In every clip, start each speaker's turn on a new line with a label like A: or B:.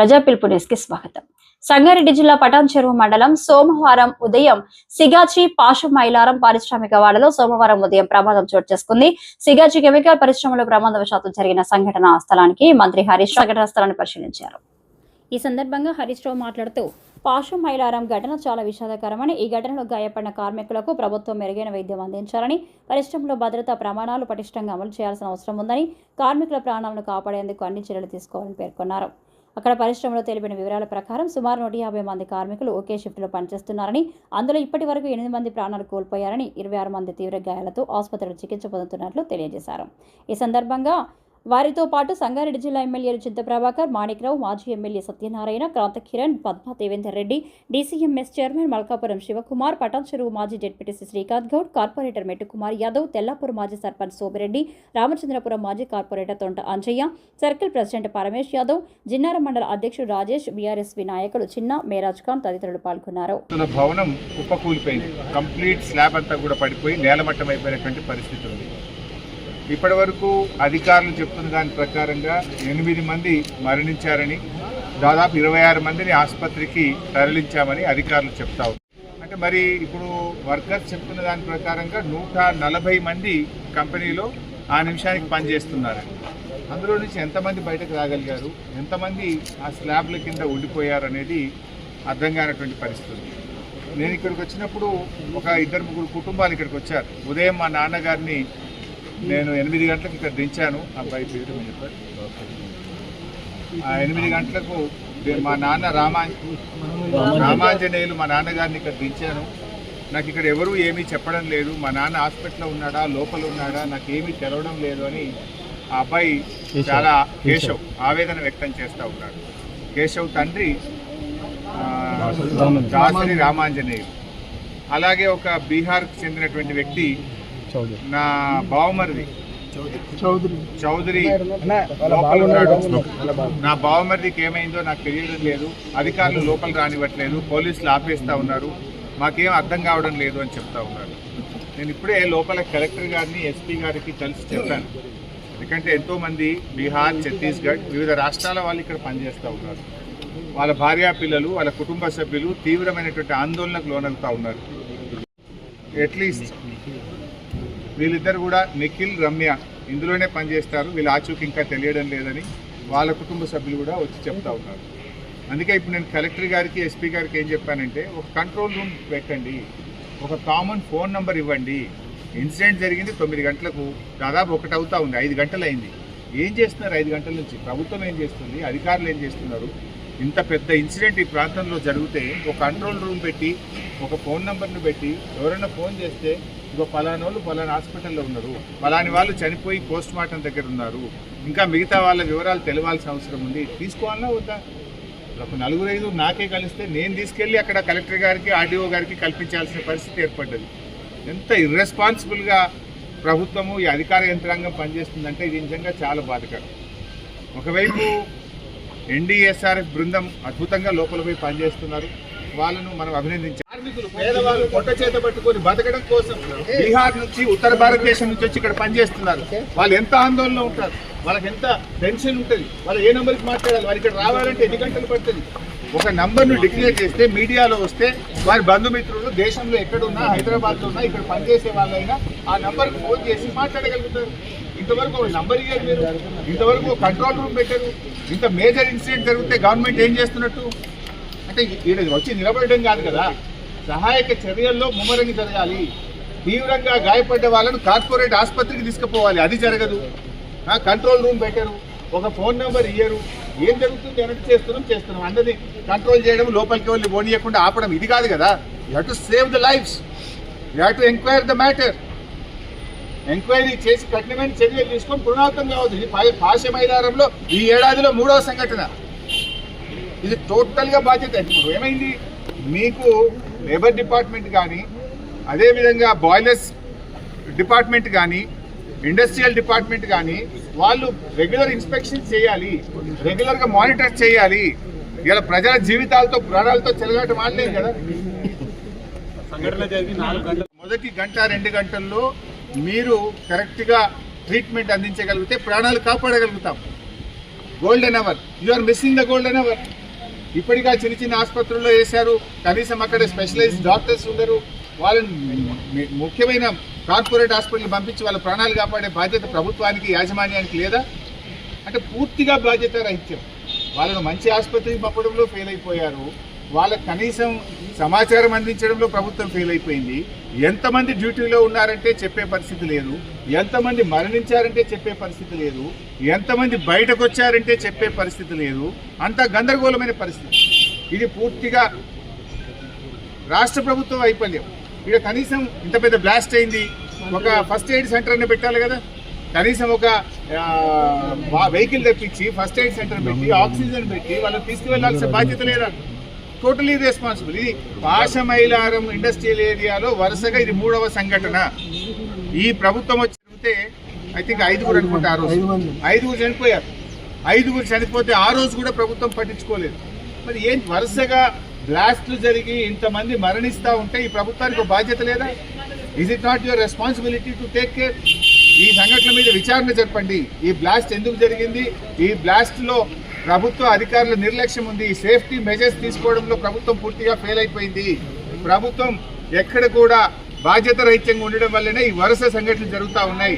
A: ప్రజా పిలుపు న్యూస్కి స్వాగతం. సంగారెడ్డి జిల్లా పటాన్ చెరువు మండలం సోమవారం ఉదయం సిగాచి పాష మైలారం పారిశ్రామిక వాడలో సోమవారం ఉదయం ప్రమాదం చోటు చేసుకుంది. సిగాచి కెమికల్ పరిశ్రమలో ప్రమాదవశాత్తు జరిగిన సంఘటన స్థలానికి మంత్రి హరీష్ రావు స్థలాన్ని పరిశీలించారు. ఈ సందర్భంగా హరీష్ రావు మాట్లాడుతూ పాషు మైలారం ఘటన చాలా విషాదకరమని ఈ ఘటనలో గాయపడిన కార్మికులకు ప్రభుత్వం మెరుగైన వైద్యం అందించాలని పరిశ్రమలో భద్రతా ప్రమాణాలు పటిష్టంగా అమలు చేయాల్సిన అవసరం ఉందని కార్మికుల ప్రాణాలను కాపాడేందుకు అన్ని చర్యలు తీసుకోవాలని పేర్కొన్నారు. అక్కడ పరిశ్రమలో తెలిపిన వివరాల ప్రకారం సుమారు నూట యాభై మంది కార్మికులు ఒకే షిఫ్ట్లో పనిచేస్తున్నారని అందులో ఇప్పటి వరకు ఎనిమిది మంది ప్రాణాలు కోల్పోయారని ఇరవై ఆరు మంది తీవ్ర గాయాలతో ఆసుపత్రిలో చికిత్స పొందుతున్నట్లు తెలియజేశారు. ఈ సందర్భంగా వారితో పాటు సంగారెడ్డి జిల్లా ఎమ్మెల్యేలు చింత ప్రభాకర్ మాణిక్రావు మాజీ MLA Satyanarayana Kranth Kiran Padma Devender Reddy DCMS chairman Malkapuram Shivakumar Patancheru మాజీ జెడ్పీటీసీ శ్రీకాంత్ గౌడ్ కార్పొరేటర్ మెట్టుకుమార్ యాదవ్ తెల్లాపూర్ మాజీ సర్పంచ్ సోమిరెడ్డి రామచంద్రపురం మాజీ corporator Tonta Anjaiah circle president Paramesh Yadav Jinnara మండల అధ్యక్షుడు రాజేష్ బీఆర్ఎస్వి నాయకులు చిన్న మేరాజ్ ఖాన్ తదితరులు పాల్గొన్నారు.
B: భవనం కుప్పకూలిపోయింది కంప్లీట్ స్లాబ్ అంతా కూడా పడిపోయి నేలమట్టం అయిపోయినటువంటి పరిస్థితి ఉంది. ఇప్పటి వరకు అధికారులు చెప్తున్న దాని ప్రకారంగా ఎనిమిది మంది మరణించారని దాదాపు ఇరవై ఆరు మందిని ఆసుపత్రికి తరలించామని అధికారులు చెప్తా అంటే మరి ఇప్పుడు వర్కర్స్ చెప్తున్న దాని ప్రకారంగా నూట నలభై మంది కంపెనీలో ఆ నిమిషానికి పనిచేస్తున్నారు. అందులో నుంచి ఎంతమంది బయటకు రాగలిగారు? ఎంతమంది ఆ స్లాబ్ల కింద ఉండిపోయారు అనేది అర్థం కానటువంటి పరిస్థితి. నేను ఇక్కడికి వచ్చినప్పుడు ఒక ఇద్దరు ముగ్గురు కుటుంబాలు ఇక్కడికి వచ్చారు. ఉదయం మా నాన్నగారిని నేను ఎనిమిది గంటలకు ఇక్కడ దించాను. అబ్బాయి పేరు మీరు చెప్పారు ఆ ఎనిమిది గంటలకు మా నాన్న రామా రామాంజనేయులు మా నాన్నగారిని ఇక్కడ దించాను. నాకు ఇక్కడ ఎవరు ఏమీ చెప్పడం లేదు. మా నాన్న హాస్పిటల్లో ఉన్నాడా? లోపల ఉన్నాడా? నాకు ఏమీ తెలవడం లేదు అని ఆ అబ్బాయి చాలా కేశవ్. ఆవేదన వ్యక్తం చేస్తూ ఉన్నాడు. కేశవ్ తండ్రి దాసరి రామాంజనేయులు. అలాగే ఒక బీహార్కు చెందినటువంటి వ్యక్తి నా బావమరిది. చౌదరి. లోపల ఉన్నాడు. నా బావమరిదికి ఏమైందో నాకు తెలియడం లేదు. అధికారులు లోపల రానివ్వట్లేదు. పోలీసులు ఆపేస్తా ఉన్నారు. మాకేం అర్థం కావడం లేదు అని చెప్తా ఉన్నారు. నేను ఇప్పుడే లోపల కలెక్టర్ గారిని ఎస్పీ గారికి కలిసి చెప్పాను. ఎందుకంటే ఎంతో మంది బీహార్ ఛత్తీస్గఢ్ వివిధ రాష్ట్రాల వాళ్ళు ఇక్కడ పనిచేస్తూ ఉన్నారు. వాళ్ళ భార్యా పిల్లలు వాళ్ళ కుటుంబ సభ్యులు తీవ్రమైనటువంటి ఆందోళనకు లోనవుతా ఉన్నారు. అట్లీస్ట్ వీళ్ళిద్దరు కూడా నిఖిల్ రమ్య ఇందులోనే పనిచేస్తారు. వీళ్ళ ఆచూకి ఇంకా తెలియడం లేదని వాళ్ళ కుటుంబ సభ్యులు కూడా వచ్చి చెప్తా ఉన్నారు. అందుకే ఇప్పుడు నేను కలెక్టర్ గారికి ఎస్పీ గారికి ఏం చెప్పానంటే ఒక కంట్రోల్ రూమ్ పెట్టండి ఒక కామన్ ఫోన్ నంబర్ ఇవ్వండి. ఇన్సిడెంట్ జరిగింది తొమ్మిది గంటలకు దాదాపు ఒకటి అవుతా ఉంది ఐదు గంటలు అయింది. ఏం చేస్తున్నారు ఐదు గంటల నుంచి? ప్రభుత్వం ఏం చేస్తుంది? అధికారులు ఏం చేస్తున్నారు? ఇంత పెద్ద ఇన్సిడెంట్ ఈ ప్రాంతంలో జరిగితే ఒక కంట్రోల్ రూమ్ పెట్టి ఒక ఫోన్ నెంబర్ను పెట్టి ఎవరైనా ఫోన్ చేస్తే ఇంకో పలానా వాళ్ళు పలానా హాస్పిటల్లో ఉన్నారు. పలాని వాళ్ళు చనిపోయి పోస్ట్ మార్టం దగ్గర ఉన్నారు. ఇంకా మిగతా వాళ్ళ వివరాలు తెలవాల్సిన అవసరం ఉంది. తీసుకోవాలన్నా వద్దా? ఒక నలుగురు ఐదు నాకే కలిస్తే నేను తీసుకెళ్ళి అక్కడ కలెక్టర్ గారికి ఆర్డీఓ గారికి కల్పించాల్సిన పరిస్థితి ఏర్పడ్డది. ఎంత ఇర్రెస్పాన్సిబుల్గా ప్రభుత్వము ఈ అధికార యంత్రాంగం పనిచేస్తుందంటే ఇది నిజంగా చాలా బాధకరం. ఒకవైపు ఎన్డీఎస్ఆర్ఎఫ్ బృందం అద్భుతంగా లోపల పోయి పనిచేస్తున్నారు. వాళ్ళను మనం అభినందించాలి పేదవాళ్ళు పొట్ట చేత పట్టుకొని బతకడం కోసం బీహార్ నుంచి ఉత్తర భారతదేశం నుంచి వచ్చి ఇక్కడ పనిచేస్తున్నారు. వాళ్ళు ఎంత ఆందోళన ఉంటారు? వాళ్ళకి ఎంత టెన్షన్ ఉంటుంది? వాళ్ళు ఏ నెంబర్కి మాట్లాడాలి? వారు ఇక్కడ రావాలంటే ఎన్ని గంటలు పడుతుంది? ఒక నంబర్ను డిక్లేర్ చేస్తే మీడియాలో వస్తే వారి బంధుమిత్రులు దేశంలో ఎక్కడున్నా హైదరాబాద్లో ఉన్నా ఇక్కడ పనిచేసే వాళ్ళైనా ఆ నంబర్కి ఫోన్ చేసి మాట్లాడగలుగుతారు. ఇంతవరకు ఒక నంబర్ ఇయ్యారు మీరు. ఇంతవరకు కంట్రోల్ రూమ్ పెట్టారు. ఇంత మేజర్ ఇన్సిడెంట్ జరిగితే గవర్నమెంట్ ఏం చేస్తున్నట్టు? అంటే ఈడ వచ్చి నిలబడడం కాదు కదా. సహాయక చర్యల్లో ముమ్మరంగి జరగాలి. తీవ్రంగా గాయపడ్డ వాళ్ళను కార్పొరేట్ ఆసుపత్రికి తీసుకుపోవాలి. అది జరగదు. కంట్రోల్ రూమ్ పెట్టరు. ఒక ఫోన్ నెంబర్ ఇయ్యరు. ఏం జరుగుతుంది వెనక్కి చేస్తున్నాం చేస్తున్నాం. అందరినీ కంట్రోల్ చేయడం లోపలికి వెళ్ళి పోనీయకుండా ఆపడం ఇది కాదు కదా. You have to save the lives you have to enquire the matter enquiry చేసి కఠినమైన చర్యలు తీసుకొని పునరావృతం కావద్దు ఇది పాశ మైదానంలో ఈ ఏడాదిలో మూడవ సంఘటన. ఇది టోటల్గా బాధ్యత. ఇప్పుడు ఏమైంది? మీకు లేబర్ డిపార్ట్మెంట్ కానీ అదేవిధంగా బాయిలర్స్ డిపార్ట్మెంట్ కానీ ఇండస్ట్రియల్ డిపార్ట్మెంట్ కానీ వాళ్ళు రెగ్యులర్ ఇన్స్పెక్షన్ చేయాలి రెగ్యులర్గా మానిటర్ చేయాలి. ఇలా ప్రజల జీవితాలతో ప్రాణాలతో చెలగాట మాడలేదు కదా? మొదటి గంట రెండు గంటల్లో మీరు కరెక్ట్గా ట్రీట్మెంట్ అందించగలిగితే ప్రాణాలు కాపాడగలుగుతాం. Golden hour you are missing the golden hour ఇప్పటికా చిన్న చిన్న ఆసుపత్రుల్లో వేశారు. కనీసం అక్కడ స్పెషలైజ్ డాక్టర్స్ ఉండరు. వాళ్ళని ముఖ్యమైన కార్పొరేట్ హాస్పిటల్ పంపించి వాళ్ళ ప్రాణాలు కాపాడే బాధ్యత ప్రభుత్వానికి యాజమాన్యానికి లేదా? అంటే పూర్తిగా బాధ్యత రహిత్యం వాళ్ళను మంచి ఆసుపత్రికి పంపడంలో ఫెయిల్ అయిపోయారు. వాళ్ళకి కనీసం సమాచారం అందించడంలో ప్రభుత్వం ఫెయిల్ అయిపోయింది. ఎంతమంది డ్యూటీలో ఉన్నారంటే చెప్పే పరిస్థితి లేదు. ఎంతమంది మరణించారంటే చెప్పే పరిస్థితి లేదు. ఎంతమంది బయటకు వచ్చారంటే చెప్పే పరిస్థితి లేదు. అంత గందరగోళమైన పరిస్థితి. ఇది పూర్తిగా రాష్ట్ర ప్రభుత్వ వైఫల్యం. ఇక్కడ కనీసం ఇంత పెద్ద బ్లాస్ట్ అయింది. ఒక ఫస్ట్ ఎయిడ్ సెంటర్ అనే పెట్టాలి కదా. కనీసం ఒక వెహికల్ తెప్పించి ఫస్ట్ ఎయిడ్ సెంటర్ పెట్టి ఆక్సిజన్ పెట్టి వాళ్ళని తీసుకువెళ్ళాల్సిన బాధ్యత లేదా టోటలీ రెస్పాన్సిబుల్ ఇది పాశమైలారం ఇండస్ట్రియల్ ఏరియాలో వరుసగా ఇది మూడవ సంఘటన. ఈ ప్రభుత్వం వచ్చి జరిగితే ఐ థింక్ ఐదుగురు అనుకుంటే ఆ రోజు. ఐదుగురు చనిపోయారు. ఐదుగురు చనిపోతే ఆ రోజు కూడా ప్రభుత్వం పట్టించుకోలేదు. మరి ఏం వరుసగా బ్లాస్ట్లు జరిగి ఇంతమంది మరణిస్తా ఉంటే ఈ ప్రభుత్వానికి ఒక బాధ్యత లేదా? Is it not your responsibility to take care ఈ సంఘటన మీద విచారణ చెప్పండి ఈ బ్లాస్ట్ ఎందుకు జరిగింది? ఈ బ్లాస్ట్లో ప్రభుత్వ అధికారుల నిర్లక్ష్యం ఉంది. సేఫ్టీ మెజర్స్ తీసుకోవడంలో ప్రభుత్వం పూర్తిగా ఫెయిల్ అయిపోయింది. ప్రభుత్వం ఎక్కడ కూడా బాధ్యత రహిత్యంగా ఉండడం వల్లనే ఈ వరుస సంఘటనలు జరుగుతూ ఉన్నాయి.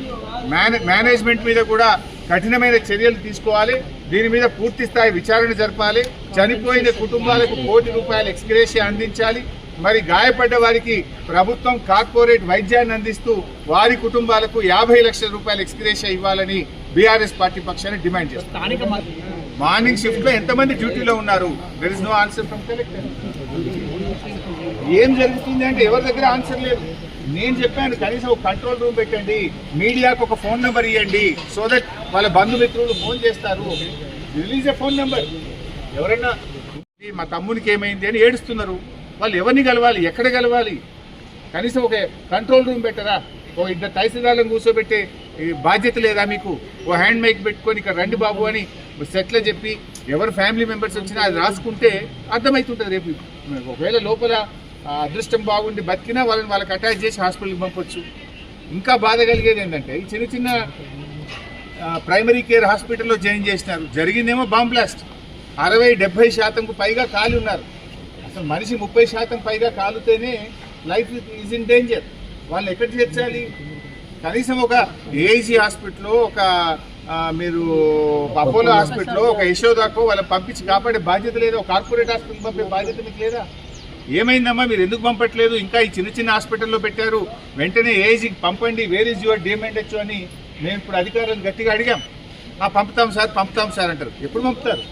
B: మేనే మేనేజ్మెంట్ మీద కూడా కఠినమైన చర్యలు తీసుకోవాలి. దీని మీద పూర్తి స్థాయి విచారణ జరపాలి. చనిపోయిన కుటుంబాలకు కోటి రూపాయల ఎక్స్గ్రేషియా అందించాలి. మరి గాయపడ్డ వారికి ప్రభుత్వం కార్పొరేట్ వైద్యాన్ని అందిస్తూ వారి కుటుంబాలకు యాభై లక్షల రూపాయల ఎక్స్గ్రేషియా ఇవ్వాలని బీఆర్ఎస్ పార్టీ పక్షాన్ని డిమాండ్ చేస్తారు మార్నింగ్ షిఫ్ట్లో ఎంతమంది డ్యూటీలో ఉన్నారు? There is no answer from collector ఏం జరుగుతుంది అంటే ఎవరి దగ్గర ఆన్సర్ లేదు. నేను చెప్పాను కనీసం ఒక కంట్రోల్ రూమ్ పెట్టండి మీడియాకు ఒక ఫోన్ నెంబర్ ఇవ్వండి సో దట్ వాళ్ళ బంధుమిత్రులు ఫోన్ చేస్తారు. రిలీజ్ ఏ ఫోన్ నెంబర్ ఎవరైనా మా తమ్మునికి ఏమైంది? అని ఏడుస్తున్నారు. వాళ్ళు ఎవరిని కలవాలి? ఎక్కడ కలవాలి? కనీసం ఒక కంట్రోల్ రూమ్ పెట్టరా? ఓ ఇద్దరు తహసీల్దార్లను కూర్చోబెట్టే బాధ్యత లేదా మీకు? ఓ హ్యాండ్ మైక్ పెట్టుకొని ఇక్కడ రండి బాబు అని సెట్లో చెప్పి ఎవరు ఫ్యామిలీ మెంబర్స్ వచ్చినా అది రాసుకుంటే అర్థమవుతుంటుంది రేపు. ఒకవేళ లోపల అదృష్టం బాగుండి బతికినా వాళ్ళని వాళ్ళకి అటాచ్ చేసి హాస్పిటల్కి పంపొచ్చు. ఇంకా బాధ కలిగేది ఏంటంటే ఈ చిన్న చిన్న ప్రైమరీ కేర్ హాస్పిటల్లో జాయిన్ చేసినారు. జరిగిందేమో బాంబ్ బ్లాస్ట్ అరవై డెబ్బై శాతంకు పైగా కాలి ఉన్నారు. అసలు మనిషి ముప్పై శాతం పైగా కాలుతేనే లైఫ్ ఈజ్ ఇన్ డేంజర్ వాళ్ళు ఎక్కడ చేర్చాలి? కనీసం ఒక ఏఐజీ హాస్పిటల్లో ఒక మీరు అపోలో హాస్పిటల్లో ఒక యశోదాకో వాళ్ళని పంపించి కాపాడే బాధ్యత లేదా? ఒక కార్పొరేట్ హాస్పిటల్ పంపే బాధ్యత మీకు లేదా? ఏమైందమ్మా? మీరు ఎందుకు పంపట్లేదు? ఇంకా ఈ చిన్న చిన్న హాస్పిటల్లో పెట్టారు. వెంటనే ఏఐజీకి పంపండి. వేర్ ఇస్ యువర్ డిమాండ్ అని మేము ఇప్పుడు అధికారులను గట్టిగా అడిగాం. ఆ పంపుతాం సార్ పంపుతాం సార్ అంటారు. ఎప్పుడు పంపుతారు?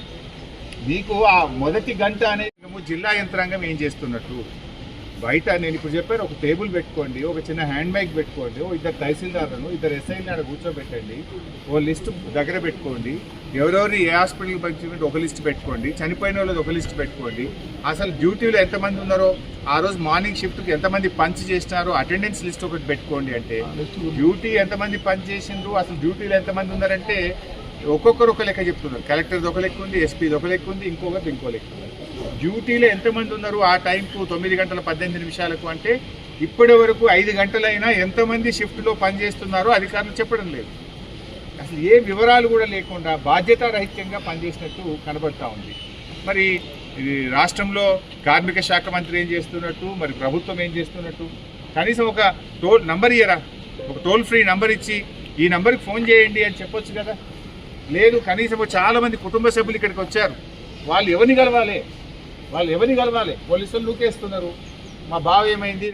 B: మీకు ఆ మొదటి గంట అనేది జిల్లా యంత్రాంగం ఏం చేస్తున్నట్టు? బయట నేను ఇప్పుడు చెప్పాను ఒక టేబుల్ పెట్టుకోండి ఒక చిన్న హ్యాండ్ మైక్ పెట్టుకోండి ఓ ఇద్దరు తహసీల్దార్లను ఇద్దరు ఎస్ఐని ఆడ కూర్చోబెట్టండి ఓ లిస్ట్ దగ్గర పెట్టుకోండి ఎవరెవరిని ఏ హాస్పిటల్కి పంపించి ఒక లిస్ట్ పెట్టుకోండి చనిపోయిన వాళ్ళది ఒక లిస్ట్ పెట్టుకోండి. అసలు డ్యూటీలో ఎంతమంది ఉన్నారో ఆ రోజు మార్నింగ్ షిఫ్ట్కి ఎంతమంది పంచ్ చేసినారో అటెండెన్స్ లిస్ట్ ఒకటి పెట్టుకోండి అంటే డ్యూటీ ఎంతమంది పంచ్ చేసిండ్రు అసలు డ్యూటీలో ఎంతమంది ఉన్నారంటే ఒక్కొక్కరు ఒక లెక్క చెప్తున్నారు. కలెక్టర్ది ఒక లెక్క ఉంది ఎస్పీది ఒక లెక్క ఉంది ఇంకొకరిది ఇంకో లెక్క ఉంది. డ్యూటీలో ఎంతమంది ఉన్నారు ఆ టైంకు? తొమ్మిది గంటల పద్దెనిమిది నిమిషాలకు అంటే ఇప్పటి వరకు ఐదు గంటలైనా ఎంతమంది షిఫ్ట్లో పనిచేస్తున్నారో అధికారులు చెప్పడం లేదు. అసలు ఏ వివరాలు కూడా లేకుండా బాధ్యతారహిత్యంగా పనిచేసినట్టు కనబడతా ఉంది. మరి ఇది రాష్ట్రంలో కార్మిక శాఖ మంత్రి ఏం చేస్తున్నట్టు మరి ప్రభుత్వం ఏం చేస్తున్నట్టు? కనీసం ఒక టోల్ నంబర్ ఇయ్యరా? ఒక టోల్ ఫ్రీ నంబర్ ఇచ్చి ఈ నంబర్కి ఫోన్ చేయండి అని చెప్పొచ్చు కదా? లేదు కనీసం చాలా మంది కుటుంబ సభ్యులు ఇక్కడికి వచ్చారు. వాళ్ళు ఎవరిని కలవాలి? వాళ్ళు ఎవరిని కలవాలి? పోలీసులు లూకేస్తున్నారు మా బావ ఏమైంది?